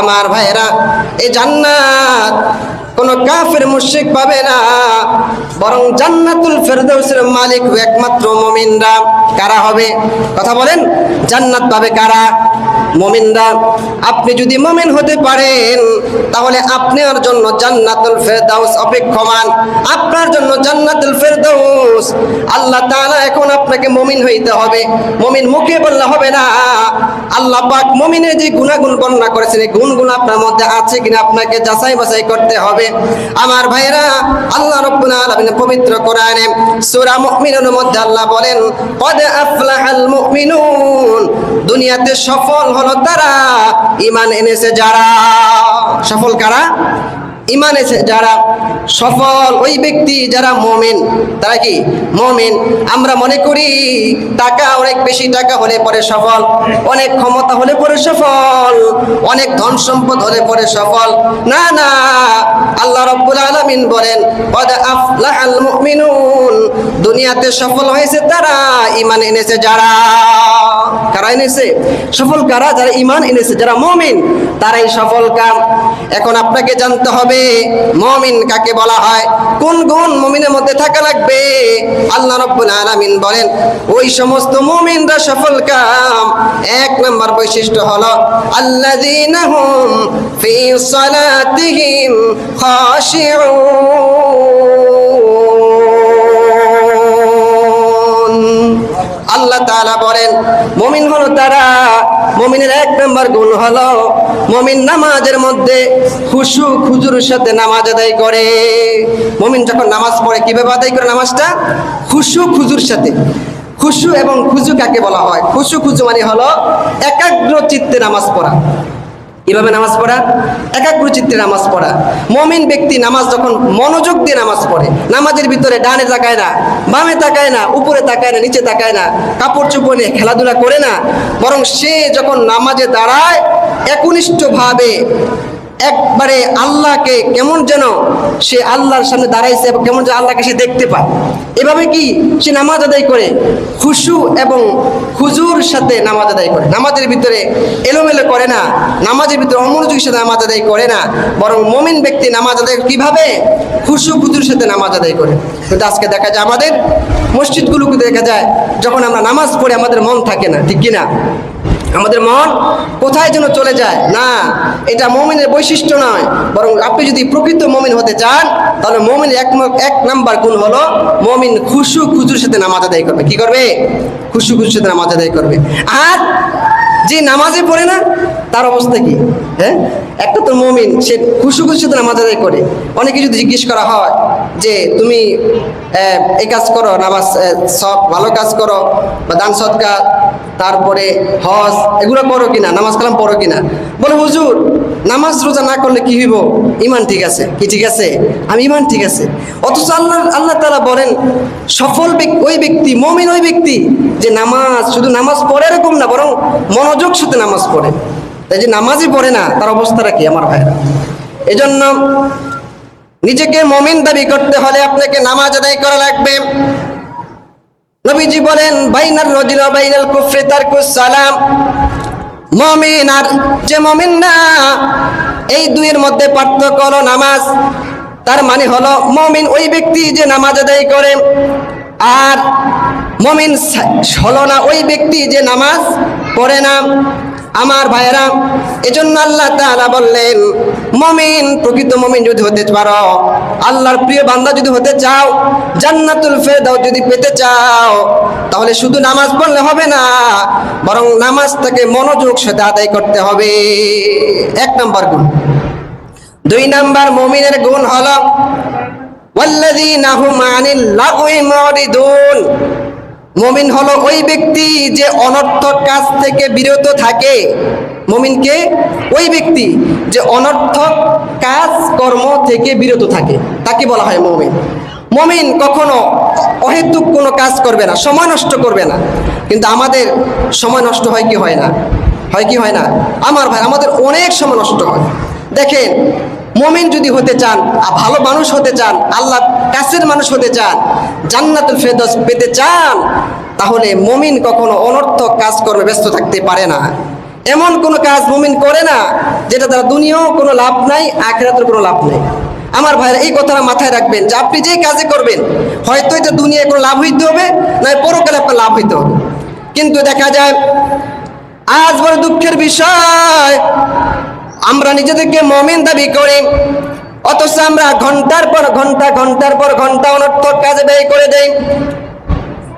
আমার ভাইরা এই জান্নাত কোন কাফের মুশিক পাবে না। বরং জান্নাতুল ফেরদৌসের মালিক একমাত্র মমিনরা। কারা হবে? কথা বলেন, জান্নাত পাবে কারা? মুমিনরা, আপনি যদি মুমিন হতে পারেন, তাহলে আপনার জন্য জান্নাতুল ফেরদাউস অপেক্ষমান। আপনার জন্য জান্নাতুল ফেরদাউস। আল্লাহ তাআলা এখন আপনাকে মমিন হইতে হবে। মমিন মুখে বললে হবে না। আল্লাহ পাক মুমিনের যে গুণাগুণ বর্ণনা করেছেন, এই গুণগুলো আপনার মধ্যে আছে কিনা আপনাকে যাচাই বাছাই করতে হবে। আমার ভাইরা আল্লাহ রাব্বুল আলামিন পবিত্র কোরআনে সূরা মুমিনুনের মধ্যে আল্লাহ বলেন, কদ আফলাহাল মুমিনুন দুনিয়াতে সফল হলো তারা। ইমান এনেছে যারা। সফল কারা? ইমান যারা সফল, ওই ব্যক্তি যারা মমিন, তারা কি মমিন? আমরা মনে করি টাকা, অনেক বেশি টাকা হলে পরে সফল, অনেক ক্ষমতা হলে পরে সফল, অনেক ধন সম্পদ হলে পরে সফল। না না, আল্লাহ রব্বুল আলামিন বলেন দুনিয়াতে সফল হয়েছে তারা, ইমান এনেছে যারা? কারা এনেছে? সফল কারা? যারা ইমান এনেছে, যারা মমিন, তারাই সফল কাম এখন আপনাকে জানতে হবে মমিন কাকে বলা হয়? কোন গুণ মমিনের মধ্যে থাকা লাগবে? আল্লাহ রব্বুল আলামিন বলেন, ওই সমস্ত মুমিনরা সফল কাম। এক নম্বর বৈশিষ্ট্য হলো, আল্লাযীনা হুম ফি সালাতিহিম খাশিউন। আল্লাহ তালা বলেন মমিন হলো তারা মমিনের এক নম্বর গুণ হলো মমিন নামাজের মধ্যে খুশু খুজুর সাথে নামাজ আদায় করে। মমিন যখন নামাজ পড়ে কীভাবে আদায় করে নামাজটা? খুশু খুজুর সাথে। খুশু এবং খুজু কাকে বলা হয়? খুশু খুজু মানে হলো একাগ্র চিত্তে নামাজ পড়া। কীভাবে নামাজ পড়া একাগ্র চিত্তে নামাজ পড়া। মমিন ব্যক্তি নামাজ যখন মনোযোগ দিয়ে নামাজ পড়ে, নামাজের ভিতরে ডানে তাকায় না, বামে তাকায় না, উপরে তাকায় না, নিচে তাকায় না, কাপড় চোপড় নিয়ে খেলাধুলা করে না, বরং সে যখন নামাজে দাঁড়ায়, একনিষ্ঠভাবে একবারে আল্লাহকে কেমন যেন সে আল্লাহর সামনে দাঁড়াইছে এবং কেমন যেন আল্লাহকে সে দেখতে পায়। এভাবে কি সে নামাজ আদায় করে? খুশু এবং খুজুর সাথে নামাজ আদায় করে। নামাজের ভিতরে এলোমেলো করে না। নামাজের ভিতরে অমনোযোগের সাথে নামাজ আদায় করে না। বরং মমিন ব্যক্তি নামাজ আদায় কীভাবে? খুশু খুজুর সাথে নামাজ আদায় করে। কিন্তু আজকে দেখা যায় আমাদের মসজিদগুলোকে দেখা যায় যখন আমরা নামাজ পড়ে আমাদের মন থাকে না, ঠিক কিনা? আমাদের মন কোথায় যেন চলে যায়? না, এটা মমিনের বৈশিষ্ট্য নয়। বরং আপনি যদি প্রকৃত মমিন হতে চান, তাহলে মমিনের এক এক নাম্বার গুণ হলো মমিন খুশু খুচুর সাথে নামাজ আদায় করবে। কি করবে? খুশু খুজুর সাথে নামাজ আদায় করবে। আর যে নামাজে পড়ে না, তার অবস্থা কি? হ্যাঁ? একটা তো মমিন, সে খুশু খুশি সাথে নামাজ আদায় করে। অনেকে যদি জিজ্ঞেস করা হয় যে, তুমি এই কাজ করো, নামাজ সব ভালো কাজ করো, বা দান সৎকা তারপরে হজ, এগুলো করো কিনা, নামাজ কালাম পড়ো কিনা? বলে, হুজুর, নামাজ রোজা না করলে কি হইব? ইমান ঠিক আছে। কি ঠিক আছে? আমি ইমান ঠিক আছে। অথচ আল্লাহ আল্লাহ তালা বলেন, সফল ওই ব্যক্তি, মমিন ওই ব্যক্তি, যে নামাজ, শুধু নামাজ পড়ে এরকম না, বরং মনোযোগ সাথে নামাজ পড়ে। তাই যে নামাজই পড়ে না, তার অবস্থাটা কি আমার ভাইরা এজন্য নিজেকে মমিন দাবি করতে হলে আপনাকে নামাজ আদায় করা লাগবে। নবীজি বলেন, বাইনার রজিল বাইনাল কুফরি তারকুস সালাম। মমিন আর যে মমিন না, এই দুইয়ের মধ্যে পার্থক্য হলো নামাজ। তার মানে হলো মমিন ওই ব্যক্তি যে নামাজ আদায় করে, আর মমিন হলো না ওই ব্যক্তি যে নামাজ পরে না। আমার ভাইয়েরা, এজন্য আল্লাহ তাআলা বললেন, মমিন, প্রকৃত মমিন যদি হতে পারো, আল্লাহর প্রিয় বান্দা যদি হতে চাও, জান্নাতুল ফেরদাউস যদি পেতে চাও, তাহলে শুধু নামাজ পড়লে হবে না, বরং নামাজটাকে মনোযোগ সাথে আদায় করতে হবে। এক নম্বর গুণ। দুই নাম্বার মমিনের গুণ হলো মমিন হলো ওই ব্যক্তি যে অনর্থক কাজ থেকে বিরত থাকে। মমিনকে ওই ব্যক্তি যে অনর্থক কাজ কর্ম থেকে বিরত থাকে। তাকে বলা হয় মমিন। মমিন কখনো অহেতুক কোনো কাজ করবে না, সময় নষ্ট করবে না। কিন্তু আমাদের সময় নষ্ট হয় কি হয় না? হয় কি হয় না? আমার ভাই, আমাদের অনেক সময় নষ্ট হয়। দেখেন মমিন যদি হতে চান, আর ভালো মানুষ হতে চান, আল্লাহ কাছের মানুষ হতে চান, জান্নাতুল ফেরদৌস পেতে চান, তাহলে মমিন কখনো অনর্থক কাজ করবে ব্যস্ত থাকতে পারে না। এমন কোনো কাজ মমিন করে না, যেটা তারা দুনিয়াও কোনো লাভ নাই, আখেরাতের কোনো লাভ নেই। আমার ভাইরা, এই কথাটা মাথায় রাখবেন যে আপনি যেই কাজে করবেন, হয়তো এটা দুনিয়ায় কোনো লাভ হইতে হবে নয় পরকালে আপনার লাভ হইতে হবে। কিন্তু দেখা যায়, আজ বড় দুঃখের বিষয় আমরা নিজেদেরকে মমিন দাবি করি। অথচ আমরা ঘণ্টার পর ঘণ্টা, ঘণ্টার পর ঘণ্টা অনর্থক কাজে ব্যয় করে দেই।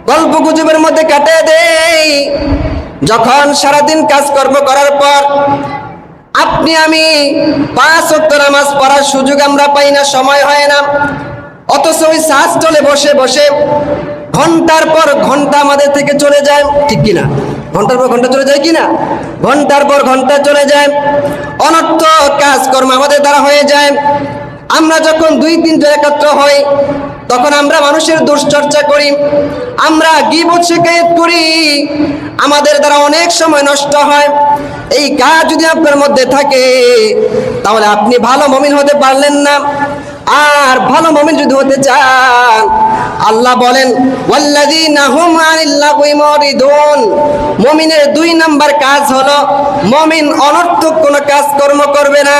গল্প গুজবের মধ্যে কাটে দেই। যখন সারাদিন কাজকর্ম করার পর আপনি আমি পাঁচ অক্ট নামাজ পড়ার সুযোগ আমরা পাই না, সময় হয় না। অথচ ওই শ্বাস চলে বসে বসে ঘণ্টার পর ঘণ্টা আমাদের থেকে চলে যায়। ঠিক কিনা? ঘণ্টার পর ঘণ্টা চলে যায় কিনা? ঘণ্টার পর ঘণ্টা চলে যায়, অনর্থ কাজকর্ম আমাদের দ্বারা হয়ে যায়। আমরা যখন দুই তিনজন একত্র হই, তখন আমরা মানুষের দুশ্চর্চা করি, আমরা গিবত শিকায়ত করি, আমাদের দ্বারা অনেক সময় নষ্ট হয়। এই কাজ যদি আপনার মধ্যে থাকে, তাহলে আপনি ভালো মমিন হতে পারলেন না। আর ভালো মমিন যদি হতে চান, আল্লাহ বলেন মুমিনের দুই নাম্বার কাজ হলো, মমিন অনর্থক কোনো কাজ কর্ম করবে না।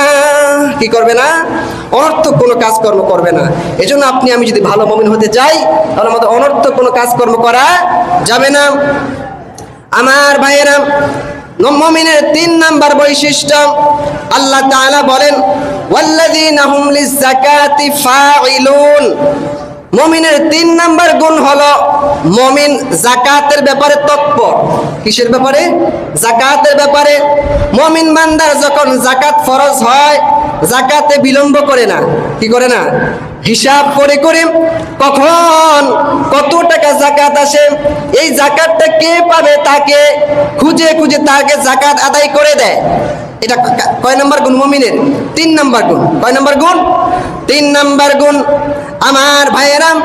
কি করবে না? অনর্থক কোনো কাজকর্ম করবে না। এজন্য আপনি, আমি যদি ভালো মমিন হতে চাই, তাহলে আমাদের অনর্থক কোনো কাজকর্ম করা যাবে না। আমার ভাইয়েরা মমিনের তিন নাম্বার বৈশিষ্ট্য, আল্লাহ তাআলা বলেন, ওয়াল্লাযীনা হুম লিযাকাতি ফাইলুন মমিনের তিন নাম্বার গুণ হলো, মমিন জাকাতের ব্যাপারে তৎপর। কিসের ব্যাপারে? জাকাতের ব্যাপারে। মমিন বান্দার যখন জাকাত ফরজ হয় জাকাতে বিলম্ব করে না। কি করে না? হিসাব করে করে কখন, কত জাকাত আসে। এই জাকাতটা কে পাবে তাকে খুঁজে খুঁজে তাকে জাকাত আদায় করে দেয়। এটা কয় নাম্বার গুণ মমিনের? তিন নাম্বার গুণ। কয় নাম্বার গুণ? তিন নাম্বার গুণ আমার ভাইয়েরাম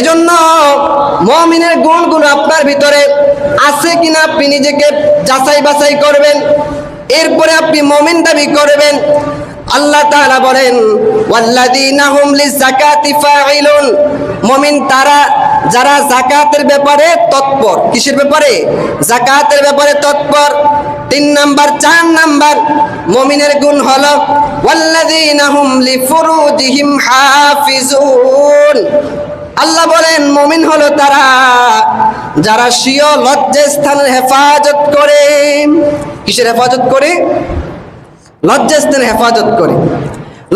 এজন্য মমিনের গুণগুলো আপনার ভিতরে আছে কিনা আপনি নিজেকে যাচাই বাছাই করবেন। এরপরে আপনি মমিন দাবি করবেন। আল্লাহ তাআলা বলেন, ওয়াল্লাযীনা হুম লিযাকাতি ফাইলুন মুমিন তারা, যারা জাকাতের ব্যাপারে তৎপর, কিসের ব্যাপারে? জাকাতের ব্যাপারে তৎপর। তিন নাম্বার, চার নাম্বার, মুমিনের গুণ হলো, ওয়াল্লাযীনা হুম লিফুরুজিহিম হাফিজুন। আল্লাহ বলেন, মুমিন হলো তারা, যারা স্বীয় লজ্জাস্থানের হেফাজত করে। কিসের হেফাজত করে? লজ্জাস্থানের হেফাজত করে।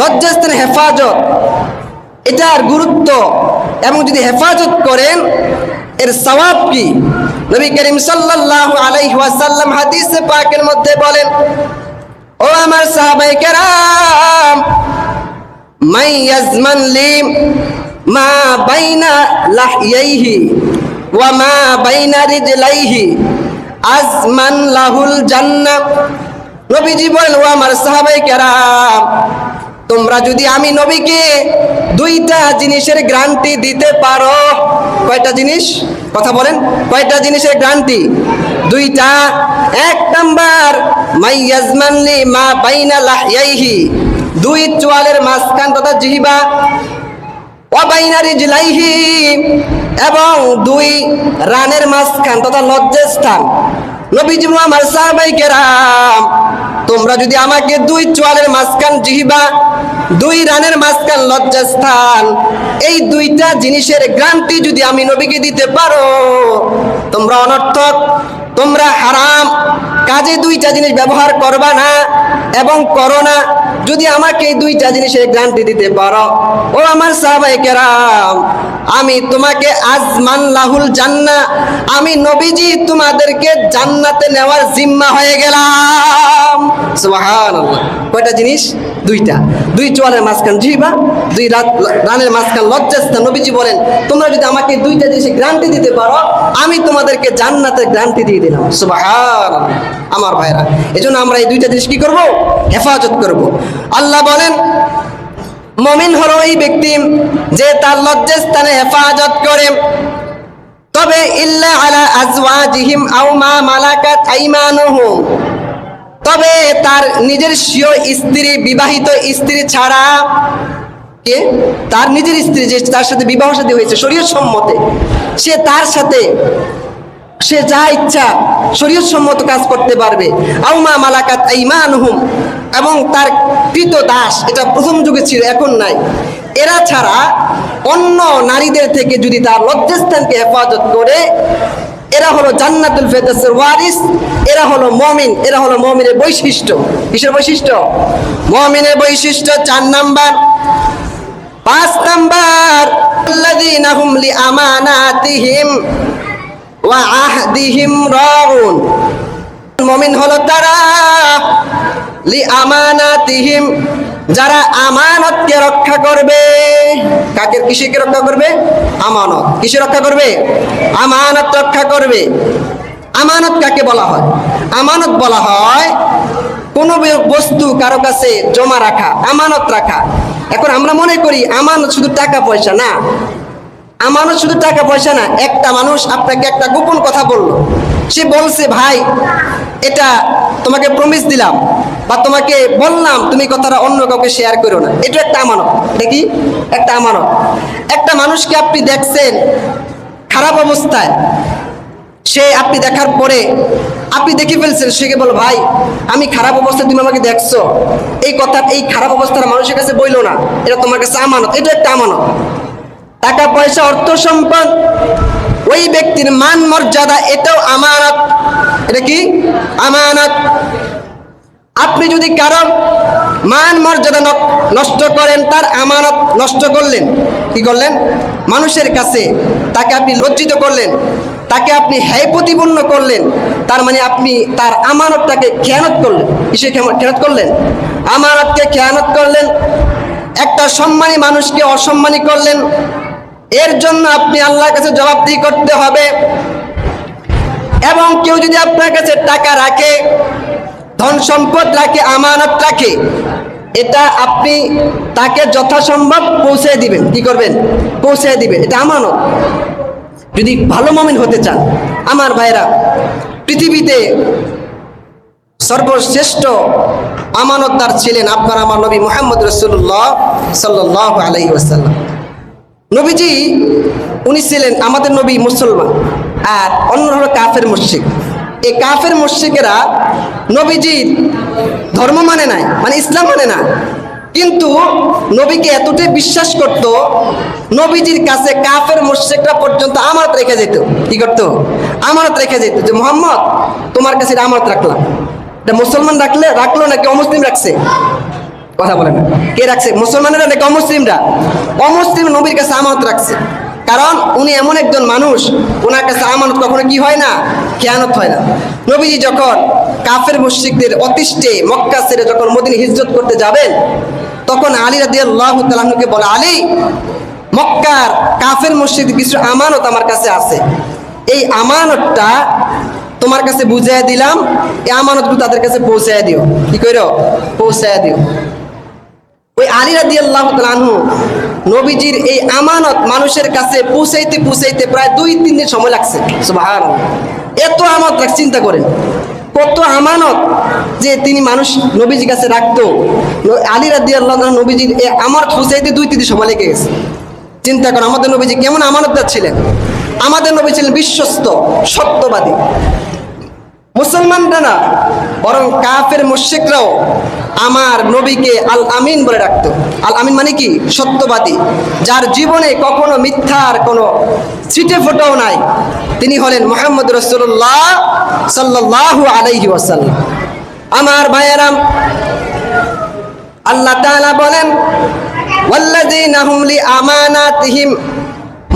লজ্জাস্থানের হেফাজত, এটার গুরুত্ব এবং যদি হেফাজত করেন, এর সওয়াব কি? নবী করিম সাল্লাল্লাহু আলাইহি ওয়াসাল্লাম হাদিসে পাকের মধ্যে বলেন, ও আমার সাহাবায়ে কেরাম, মাই ইয়াজমান লি মা বাইনা লাহইয়াইহি ওয়া মা বাইনা রিজলাইহি, আজমান লাহুল জান্নাহ। নবীজি বলেন, ও আমার সাহাবাই কেরাম, তোমরা যদি আমি নবীকে দুইটা জিনিসের গ্রান্টি দিতে পারো। কয়টা জিনিস? কথা বলেন। কয়টা জিনিসের গ্রান্টি? দুইটা। এক নাম্বার মাইয়াজমানলি মা বাইনা লাহইয়াইহি দুই চোয়ালের মাঝখান তথা জিহিবা অবাইনারি জিলাইহি এবং দুই রানের মাঝখান তথা লজ্জাস্থান। আমার তোমরা যদি আমাকে দুই চোয়ালের মাঝখান জিহিবা, দুই রানের মাঝখান লজ্জাস্থান, এই দুইটা জিনিসের গ্রান্টি যদি আমি নবীকে দিতে পারো, তোমরা অনর্থক, তোমরা হারাম কাজে দুইটা জিনিস ব্যবহার করবা না এবং করো না। যদি আমাকে এই দুইটা জিনিসের গ্রান্টি দিতে পারো। ও আমার সাহাবাই কেরাম, আমি তোমাকে আজমান লাহুল জান্না, আমি নবীজি তোমাদেরকে জান্নাতে নেওয়ার জিম্মা হয়ে গেলাম। কয়টা জিনিস? দুইটা। দুই চোয়ালের মাঝখান জিবা দুই রাত রানের মাঝখান লজ্জাস্থান। নবীজি বলেন, তোমরা যদি আমাকে দুইটা জিনিসের গ্রান্টি দিতে পারো, আমি তোমাদেরকে জান্নাতের গ্রান্টি দিয়ে দিলাম। সুবহানাল্লাহ। আমার ভাইরা। এজন্য আমরা এই দুইটা জিনিস কি করব? হেফাজত করব। আল্লাহ বলেন, মমিন হলো এই ব্যক্তি যে তার লজ্জাস্থানে হেফাজত করে। তবে ইল্লা আলা আজওয়াজিহিম আও মা মালাকাত আইমানুহুম তবে তার নিজের স্বীয় স্ত্রী, বিবাহিত স্ত্রী ছাড়া কে? তার নিজের স্ত্রী যে তার সাথে বিবাহ সাথে হয়েছে শরীর সম্মতে, সে তার সাথে সে যা ইচ্ছা শরীয়ত সম্মত কাজ করতে পারবে। আউমা মালাকাত ইমানহুম এবং তার কৃত দাস, এটা প্রথম যুগে ছিল, এখন নাই। এরা ছাড়া অন্য নারীদের থেকে যদি তার লজ্জাস্থানকে হেফাজত করে, এরা হলো জান্নাতুল ফেদাসের ওয়ারিস, এরা হলো মমিন, এরা হলো মমিনের বৈশিষ্ট্য। কিসের বৈশিষ্ট্য? মমিনের বৈশিষ্ট্য চার নাম্বার। পাঁচ নাম্বার, আল্লাযীনা হুম লিআমানাতিহিম ওয়া আহদিহিম রাউন। মুমিন হলো তারা লিআমানাতিহিম যারা আমানতকে রক্ষা করবে। কাকে, কিসেকে রক্ষা করবে? আমানত। কিসে রক্ষা করবে? আমানত রক্ষা করবে। আমানত কাকে বলা হয়? আমানত বলা হয় কোনো বস্তু কারও কাছে জমা রাখা, আমানত রাখা। এখন আমরা মনে করি আমানত শুধু টাকা পয়সা না। আমানত শুধু টাকা পয়সা না, একটা মানুষ আপনাকে একটা গোপন কথা বলল। সে বলছে, ভাই, এটা তোমাকে প্রমিস দিলাম বা তোমাকে বললাম তুমি কথাটা অন্য কাউকে শেয়ার করো না। এটা একটা আমানত। দেখি, একটা আমানত। একটা মানুষকে আপনি দেখছেন খারাপ অবস্থায়, সে আপনি দেখার পরে আপনি দেখে ফেলছেন, সে বল ভাই, আমি খারাপ অবস্থায় তুমি আমাকে দেখছ। এই কথা, এই খারাপ অবস্থার মানুষের কাছে বইলো না। এটা তোমার কাছে আমানত। এটা একটা আমানত। টাকা পয়সা, অর্থ সম্পদ, ওই ব্যক্তির মান মর্যাদা, এটাও আমানত। এটা কি? আমানত। আপনি যদি কারও মান মর্যাদা নষ্ট করেন, তার আমানত নষ্ট করলেন, কি করলেন? মানুষের কাছে তাকে আপনি লজ্জিত করলেন, তাকে আপনি হ্যায় প্রতিপন্ন করলেন, তার মানে আপনি তার আমানতটাকে খেয়ানত করলেন। কিসে খেয়ানত করলেন? আমানতকে খেয়ানত করলেন, একটা সম্মানী মানুষকে অসম্মানী করলেন এর জন্য আপনি আল্লাহর কাছে জবাবদিহি করতে হবে। এবং কেউ যদি আপনার কাছে টাকা রাখে, ধন সম্পদ রাখে, আমানত রাখে, এটা আপনি তাকে যথাসম্ভব পৌঁছে দিবেন। কি করবেন? পৌঁছে দিবেন। এটা আমানত। যদি ভালো মমিন হতে চান, আমার ভাইরা, পৃথিবীতে সর্বশ্রেষ্ঠ আমানতদার ছিলেন আপনার আমার নবী মোহাম্মদ রসুল্লাহ সাল্লাহ আলাইহি ওয়াসাল্লাম। নবীজি, উনি ছিলেন আমাদের নবী মুসলমান, আর অন্য হলো কাফের মুশিক এই কাফের মুশিকেরা নবীজির ধর্ম মানে নাই মানে ইসলাম মানে না। কিন্তু নবীকে এতটাই বিশ্বাস করত, নবীজির কাছে কাফের মুশিকরা পর্যন্ত আমানত রেখে যেত। কি করতো? আমানত রেখে যেত যে, মোহাম্মদ, তোমার কাছে এটা আমানত রাখলাম। এটা মুসলমান রাখলে, রাখল নাকি অমুসলিম রাখছে? কথা বলে কে রাখছে? মুসলমানেরা নাকি অমুসলিমরা? অমুসলিম নবীর কাছে আমানত রাখছে। কারণ উনি এমন একজন মানুষ ওনার কাছে আমানত কখনো কি হয় না? খেয়ানত হয় না। নবীজি যখন কাফের মুশরিকদের অতিষ্ঠে মক্কা ছেড়ে যখন মদিন হিজরত করতে যাবেন, তখন আলী রাদি আল্লাহ তালাহকে বলে, আলী, মক্কার কাফের মসজিদ কিছু আমানত আমার কাছে আছে। এই আমানতটা তোমার কাছে বুঝাই দিলাম, এই আমানতগুলো তাদের কাছে পৌঁছায় দিও। কি করো পৌঁছায় দিও। ওই আলী রাদি আল্লাহ আনহু, নবীজির এই আমানত মানুষের কাছে পৌঁছাইতে পৌঁছাইতে প্রায় দুই, তিন দিন সময় লাগছে। সুবহান এত আমানত রাখ, চিন্তা করেন। কত আমানত যে তিনি মানুষ নবীজির কাছে রাখতো। আলী রাদি আল্লাহ নবীজির এই আমানত পৌঁছাইতে দুই, তিন দিন সময় লেগে গেছে। চিন্তা করো আমাদের নবীজি কেমন আমানতদার ছিলেন আমাদের নবী ছিলেন বিশ্বস্ত, সত্যবাদী। মুসলমানরা না, বরং কাফের মুশরিকরাও আমার নবীকে আল আমিন বলে রাখতো আল আমিন মানে কি? সত্যবাদী। যার জীবনে কখনো মিথ্যার কোনো ছিটে ফোটাও নাই। তিনি হলেন মোহাম্মদ রসুল্লাহ সাল্লাল্লাহু আলাইহি ওয়াসাল্লাম। আমার ভাইয়েরাম, আল্লাহ তাআলা বলেন, ওয়াল্লাযীনা হুম লিআমানাতিহিম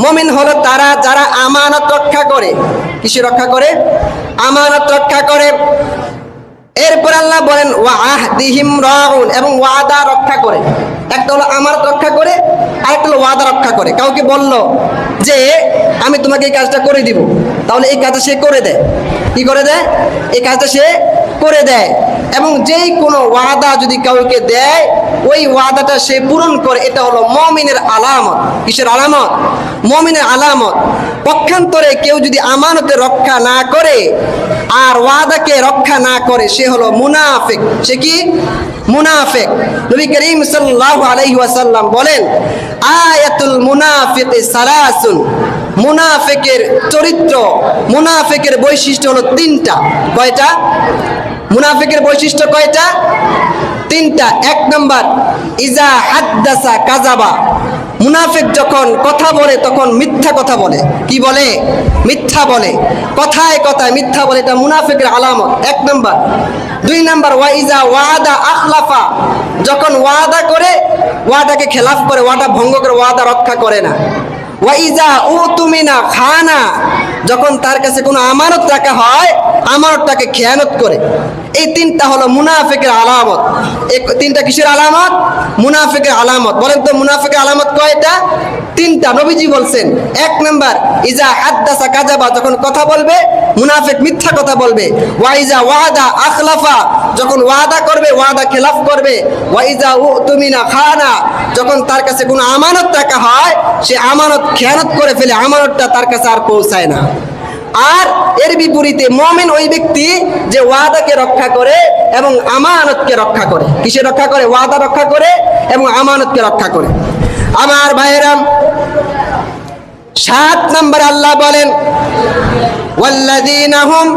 মুমিন হলো তারা যারা আমানত রক্ষা করে। কিসে রক্ষা করে? আমানত রক্ষা করে। এরপর আল্লাহ বলেন ওয়া আহদিহিম রাউন এবং ওয়াদা রক্ষা করে। একটা হলো আমানত রক্ষা করে, আরেকটা হলো ওয়াদা রক্ষা করে। কাউকে বলল যে, আমি তোমাকে এই কাজটা করে দিব। তাহলে এই কাজটা সে করে দেয়। কি করে দেয়? এই কাজটা সে করে দেয়। এবং যেই কোনো ওয়াদা যদি কাউকে দেয় ওই ওয়াদাটা সে পূরণ করে, এটা হলো মমিনের আলামত। কিসের আলামত? মমিনের আলামত। পক্ষান্তরে কেউ যদি আমানতে রক্ষা না করে আর ওয়াদাকে রক্ষা না করে, সে হলো মুনাফেক। সে কি? মুনাফেক। নবী করিম সাল্লাল্লাহু আলাইহি ওয়াসাল্লাম বলেন, আয়াতুল মুনাফিক সালাসুন। মুনাফেকের চরিত্র, মুনাফেকের বৈশিষ্ট্য হলো তিনটা। কয়টা? মুনাফেকের বৈশিষ্ট্য কয়টা? তিনটা, এক নম্বর, ইজা হাদ্দাসা কাজাবা মুনাফিক যখন কথা বলে, তখন মিথ্যা কথা বলে। কি বলে? মিথ্যা বলে। কথায় কথায় মিথ্যা বলে, এটা মুনাফিকের আলামত। এক নম্বর। দুই নম্বর ওয়াইজা ওয়াদা আখলাফা। যখন ওয়াদা করে, ওয়াদাকে খেলাফ করে, ওয়াদা ভঙ্গ করে, ওয়াদা রক্ষা করে না। ওয়াইজা ও তুমি না খানা। যখন তার কাছে কোনো আমানত রাখা হয়, আমানতটাকে খেয়ানত করে। এই তিনটা হলো মুনাফিকের আলামত। তিনটা কিসের আলামত? মুনাফিকের আলামত। বলেন তো মুনাফিকের আলামত কয়টা? তিনটা। নবীজি বলছেন, এক নাম্বার, ইজা হাদ্দাসা কাজাবা যখন কথা বলবে, মুনাফিক মিথ্যা কথা বলবে। ওয়াইজা ওয়াদা আখলাফা যখন ওয়াদা করবে, ওয়াদা খেলাফ করবে। ওয়াইজা ও তুমি না খানা যখন তার কাছে কোনো আমানত রাখা হয়, সে আমানত খেয়ানত করে ফেলে, আমানতটা তার কাছে আর পৌঁছায় না। আর এর বিপরীতে মমিন ওই ব্যক্তি যে ওয়াদাকে রক্ষা করে এবং আমানতকে রক্ষা করে কিসে রক্ষা করে ওয়াদা রক্ষা করে এবং আমানতকে রক্ষা করে আমার ভাইয়েরাম সাত নম্বর আল্লাহ বলেন والذين هم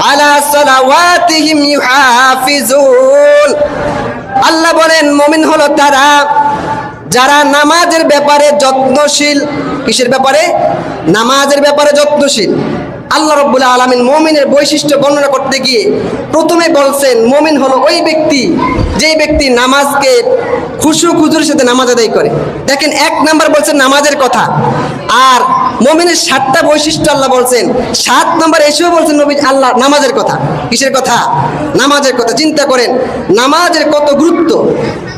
على صلواتهم يحافظون আল্লাহ বলেন মমিন হলো তারা যারা নামাজের ব্যাপারে যত্নশীল কিসের ব্যাপারে নামাজের ব্যাপারে যত্নশীল আল্লাহ রব্বুল আলমিন মমিনের বৈশিষ্ট্য বর্ণনা করতে গিয়ে প্রথমে বলছেন, মমিন হলো ওই ব্যক্তি, যেই ব্যক্তি নামাজকে খুশু খুজুর সাথে নামাজ আদায় করে। দেখেন, এক নাম্বার বলছেন নামাজের কথা। আর মমিনের সাতটা বৈশিষ্ট্য আল্লাহ বলছেন, সাত নাম্বার এসেও বলছেন নবী আল্লাহ নামাজের কথা। কিসের কথা? নামাজের কথা। চিন্তা করেন, নামাজের কত গুরুত্ব?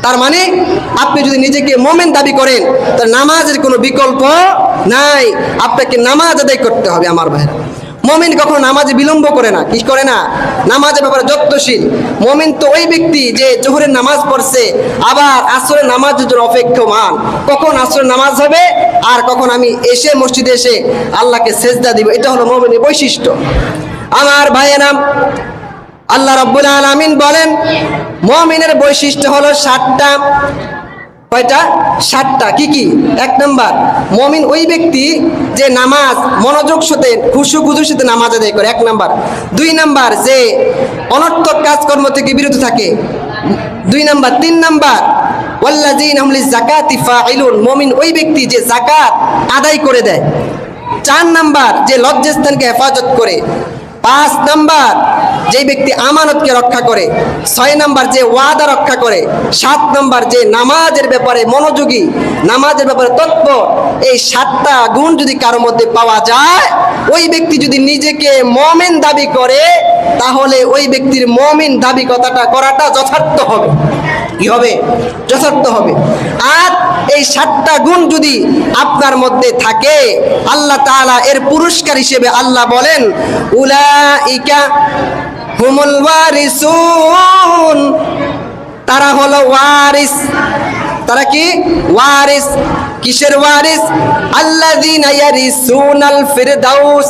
তার মানে আপনি যদি নিজেকে মোমেন দাবি করেন, তাহলে নামাজের কোনো বিকল্প নাই। আপনাকে নামাজ আদায় করতে হবে আমার ভাইরা মমিন কখনো নামাজে বিলম্ব করে না, কি করে না? নামাজের ব্যাপারে যত্নশীল। মমিন তো ওই ব্যক্তি যে জোহরের নামাজ পড়ছে, আবার আসরের নামাজের জন্য অপেক্ষমান। কখন আসরের নামাজ হবে? আর কখন আমি এসে মসজিদে এসে আল্লাহকে সেজদা দিব, এটা হলো মমিনের বৈশিষ্ট্য। আমার ভাইয়ের নাম আল্লাহ রব্বুল আলামিন বলেন, মমিনের বৈশিষ্ট্য হলো সাতটা কয়টা? সাতটা। কি কি? এক নাম্বার, মমিন ওই ব্যক্তি যে নামাজ, মনোযোগ সাথে খুশু খুজুর সাথে নামাজ আদায় করে। এক নাম্বার। দুই নাম্বার, যে অনর্থক কাজকর্ম থেকে বিরত থাকে। দুই নাম্বার। তিন নাম্বার মমিন ওই ব্যক্তি যে জাকাত আদায় করে দেয়। চার নাম্বার, যে লজ্জাস্থানকে হেফাজত করে। পাঁচ নাম্বার, যে ব্যক্তি আমানতকে রক্ষা করে, ছয় নাম্বার যে ওয়াদা রক্ষা করে, সাত নাম্বার যে নামাজের ব্যাপারে মনোযোগী, নামাজের ব্যাপারে তৎপ এই সাতটা গুণ যদি কারোর মধ্যে পাওয়া যায়, ওই ব্যক্তি যদি নিজেকে মমেন দাবি করে, তাহলে ওই ব্যক্তির মমিন দাবি কথাটা করাটা যথার্থ হবে। কি হবে? যথার্থ হবে। আর এই সাতটা গুণ যদি আপনার মধ্যে থাকে, আল্লাহ তাআলা এর পুরস্কার হিসেবে আল্লাহ বলেন, উলাইকা হুমুল ওয়ারিসুন। তারা হলো ওয়ারিস। তারা কি? ওয়ারিস। কিসের ওয়ারিস? ইয়ারিসুনাল ফিরদাউস।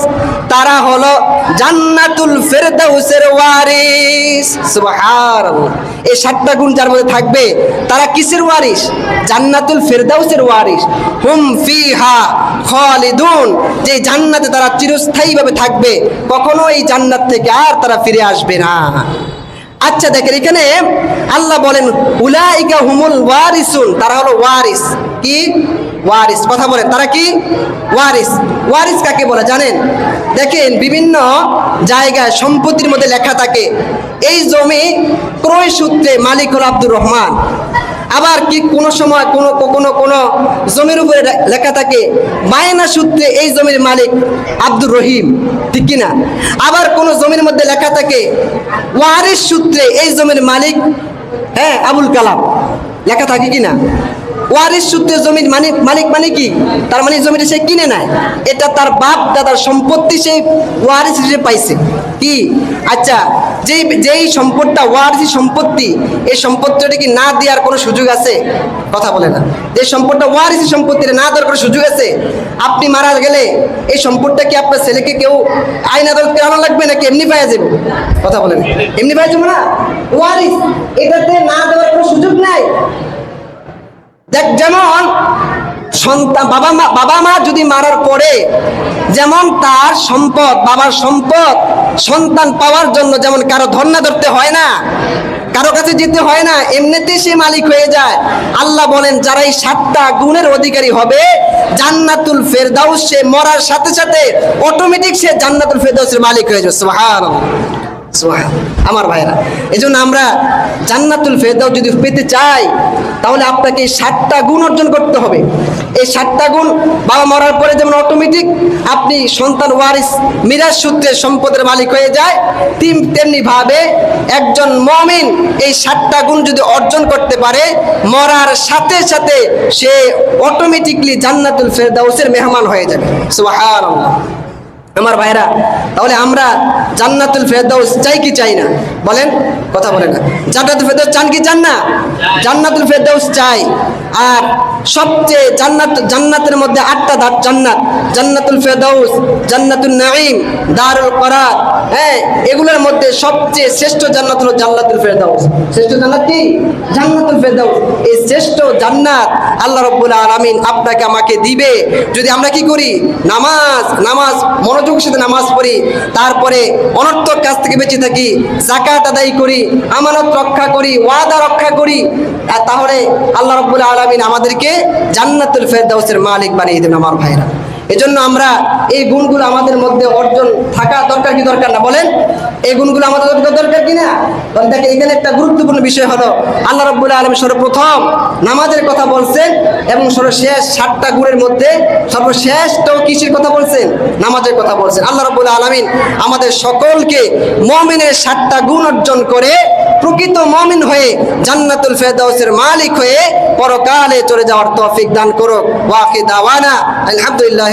তারা হলো জান্নাতুল ফিরদাউসের ওয়ারিস। এই সাতটা গুণ যার মধ্যে থাকবে, তারা কিসের ওয়ারিস? জান্নাতুল ফিরদাউসের ওয়ারিস। হুম ফিহা খালিদুন। যে জান্নাতে তারা চিরস্থায়ীভাবে থাকবে কখনো এই জান্নাত থেকে আর তারা ফিরে আসবে না। আচ্ছা দেখেন এখানে আল্লাহ বলেন, উলাইকা হুমুল ওয়ারিসুন, তারা হলো ওয়ারিস। কি? ওয়ারিস। কথা বলেন, তারা কি? ওয়ারিস। ওয়ারিস কাকে বলে জানেন? দেখেন, বিভিন্ন জায়গায় সম্পত্তির মধ্যে লেখা থাকে, এই জমি ক্রয় সূত্রে মালিক হল আব্দুর রহমান। আবার কি কোনো সময় কোনো কোনো কোনো জমির উপরে লেখা থাকে, মায়না সূত্রে এই জমির মালিক আব্দুর রহিম, ঠিক কিনা? আবার কোনো জমির মধ্যে লেখা থাকে ওয়ারিস সূত্রে এই জমির মালিক হ্যাঁ আবুল কালাম, লেখা থাকে কিনা? ওয়ারিস সূত্রে জমির মালিক মালিক মানে কি? তার মানে জমিটা সে কিনে নেয় এটা তার বাপ দাদার সম্পত্তি সে ওয়ারিস হিসেবে পাইছে। কি? আচ্ছা যেই যেই সম্পদটা ওয়ারিস সম্পত্তি, এই সম্পত্তিটা কি না দেওয়ার কোনো সুযোগ আছে? কথা বলে না। যে সম্পদটা ওয়ারিস সম্পত্তিটা না দেওয়ার কোনো সুযোগ আছে? আপনি মারা গেলে এই সম্পদটা কি আপনার ছেলেকে কেউ আইন আদালত আনা লাগবে নাকি এমনি পাওয়া যাবে? কথা বলেন এমনি পাওয়া যাবে না? ওয়ারিস এটাতে না দেওয়ার কোনো সুযোগ নাই। দেখ, যেমন সন্তান, বাবা মা বাবা মা যদি মারার পরে যেমন তার সম্পদ, বাবার সম্পদ সন্তান পাওয়ার জন্য যেমন কারও ধর্ণা ধরতে হয় না, কারও কাছে যেতে হয় না, এমনিতেই সে মালিক হয়ে যায়। আল্লাহ বলেন যারা এই সাতটা গুণের অধিকারী হবে, জান্নাতুল ফেরদাউস সে মরার সাথে সাথে অটোমেটিক সে জান্নাতুল ফেরদাউসের মালিক হয়ে যাবে। সুবহানাল্লাহ সুবহান আমার ভাইরা এই আমরা জান্নাতুল ফেরদাউস যদি পেতে চাই তাহলে আপনাকে এই সাতটা গুণ অর্জন করতে হবে। এই সাতটা গুণ বাবা মরার পরে যেমন অটোমেটিক আপনি সন্তান ওয়ারিস, মিরাজ সূত্রে সম্পদের মালিক হয়ে যায় তিম তেমনি ভাবে একজন মমিন এই সাতটা গুণ যদি অর্জন করতে পারে, মরার সাথে সাথে সে অটোমেটিকলি জান্নাতুল ফেরদাউসের মেহমান হয়ে যাবে। সুবহানাল্লাহ। আমার ভাইরা তাহলে আমরা জান্নাতুল ফেরদাউস চাই কি চাই না? বলেন, কথা বলে না। জান্নাতুল ফেরদাউস চান কি চান না? জান্নাতুল ফেরদাউস চাই। আর সবচেয়ে জান্নাত, জান্নাতের মধ্যে আটটা ধাপ জান্নাত। জান্নাতুল ফেরদাউস জান্নাতুল নাঈম, দারুল করার হ্যাঁ এগুলোর মধ্যে সবচেয়ে শ্রেষ্ঠ জান্নাত হলো জান্নাতুল ফেরদাউস। শ্রেষ্ঠ জান্নাত কি? জান্নাতুল ফেরদাউস। এই শ্রেষ্ঠ জান্নাত আল্লাহ রব্বুল আলামিন আপনাকে, আমাকে দিবে। যদি আমরা কি করি? নামাজ নামাজ মনোযোগ সাথে নামাজ পড়ি। তারপরে অনর্থক কাজ থেকে বেঁচে থাকি জাকাত আদায় করি, আমানত রক্ষা করি, ওয়াদা রক্ষা করি। তাহলে আল্লাহ রব্বুল আলামিন আমাদেরকে জান্নাতুল ফেরদাউসের মালিক বানিয়ে দেবেন আমার ভাইরা। এজন্য আমরা এই গুণগুলো আমাদের মধ্যে অর্জন থাকা দরকার কি দরকার না? বলেন, এই গুণগুলো আমাদের দরকার কি না? তাহলে দেখেন, এখানে একটা গুরুত্বপূর্ণ বিষয় হলো, আল্লাহ রব্বুল আলম সর্বপ্রথম নামাজের কথা বলছেন এবং সর্বশেষ সাতটা গুণের মধ্যে সর্বশ্রেষ্ঠ কিসের কথা বলছেন? নামাজের কথা বলছেন। আল্লাহ রব্বুল আলমিন আমাদের সকলকে মমিনের সাতটা গুণ অর্জন করে প্রকৃত মমিন হয়ে জান্নাতুল ফেরদাউসের মালিক হয়ে পরকালে চলে যাওয়ার তৌফিক দান করুক। ওয়াকি দাওয়ানা। আলহামদুলিল্লাহ